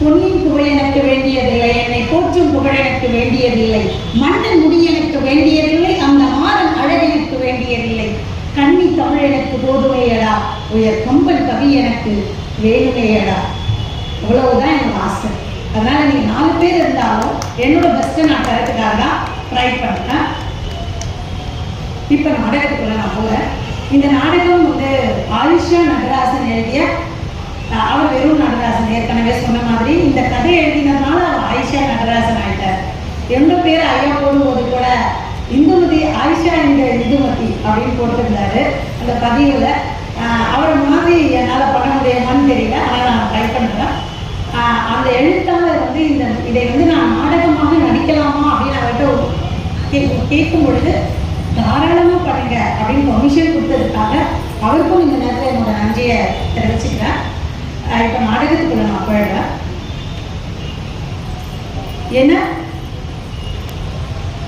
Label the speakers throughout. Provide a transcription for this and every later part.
Speaker 1: பொருள் எனக்கு வேண்டியதில்லை என்னை போற்றும் புகழ் எனக்கு வேண்டியதில்லை. மன்னன் முடி எனக்கு வேண்டியதில்லை அந்த மாறன் அழகு எனக்கு வேண்டியதில்லை. கண்ணி தமிழ் எனக்கு போதுமையடா உயர் கம்பன் கவி எனக்கு வேணுமையடா. அவ்வளவுதான் என்னோட ஆசை. அதனால நீங்க நாலு பேர் இருந்தாலும் என்னோட பெஸ்ட்டை நான் தரத்துக்காக தான் ட்ரை பண்ணேன் இப்போ நாடகத்துக்குள்ள நான் போகிறேன் இந்த நாடகம் வந்து ஆயுஷா நடராசன் எழுதிய அவர் வெறும் நடராசன் ஏற்கனவே சொன்ன மாதிரி இந்த கதை எழுதினதுனால அவர் ஆயிஷா நடராசன் ஆயிட்டார். எந்த பேர் ஐயா போடும்போது கூட இந்துமதி ஆயிஷா என்ற இந்துமதி அப்படின்னு போட்டிருந்தாரு. அந்த பதிவில் அவரை மாதிரி என்னால் பண்ண முடியுமான்னு தெரியல. ஆனால் நான் ட்ரை பண்ணுறேன் ஆஹ் அந்த எழுத்தாளர் வந்து இந்த இதை வந்து நான் நாடகமாக நடிக்கலாமா? அப்படின்னு அவர்கிட்ட கேட்கும் பொழுது தாராளமாக பண்ணுங்க அப்படின்னு பர்மிஷன் கொடுத்ததுக்காக அவருக்கும் இந்த நேரத்தில் என்னோட நன்றியை தெரிவிச்சுக்கிறேன். ஆஹ் இப்போ நாடகத்துக்குள்ள நான் போயிடுறேன். என்ன?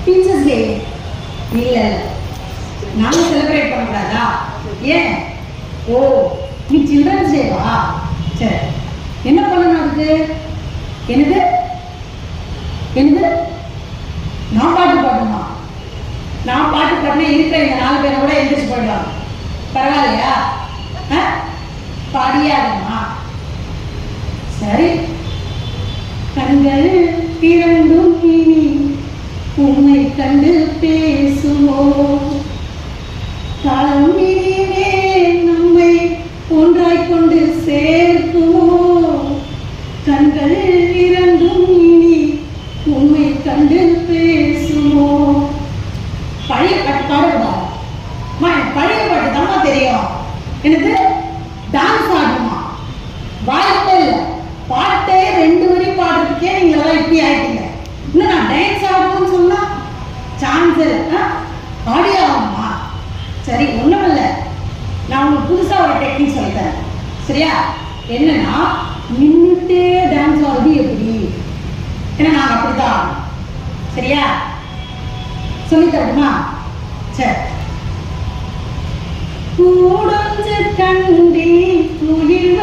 Speaker 1: டீச்சர்ஸ் டே இல்லை நாங்கள் செலிப்ரேட் பண்ணக்கூடாதா? ஏன்? ஓ நீ சில்ட்ரன்ஸ் டேவா சரி என்ன பண்ணணும் அதுக்கு? என்னது? என்னது? நான் பாட்டு பாடணுமா? நான் பாட்டு பாடினா இருக்கிற இந்த நாலு பேரை கூட எந்திரிச்சு போயிடலாம் பரவாயில்லையா? ஆ? சரி. கண்கள் இரண்டும் இனி உம்மை கண்டு பேசுமோ? காலம் இனிமே நம்மை ஒன்றாய் கொண்டு சேர்க்குமோ? கண்கள் இரண்டும் இனி உம்மை கண்டு பேசுமோ? பழைய பாட்டு பாடுவா பழைய பாட்டு தான் தெரியும். எனக்கு டான்ஸ் ஆடு வாய்ப்பே இல்லை பாட்டே ரெண்டு வரி பாடுறதுக்கே நீங்க எல்லாம் இப்படி ஆயிட்டீங்க இன்னும் நான் டான்ஸ் ஆடணும்னு சொன்னா சான்ஸ் இல்லை ஆடி ஆகணுமா சரி ஒண்ணும் இல்லை நான் உங்களுக்கு அப்படின்னு ஒரு சொல்லித்தரேன் சரியா? என்னன்னா நின்றுட்டே டான்ஸ் ஆடுறது எப்படி? ஏன்னா நாங்கள் அப்படித்தான் சரியா? சொல்லி தரட்டுமா? சரி கூடொன்று கண்டி துயில்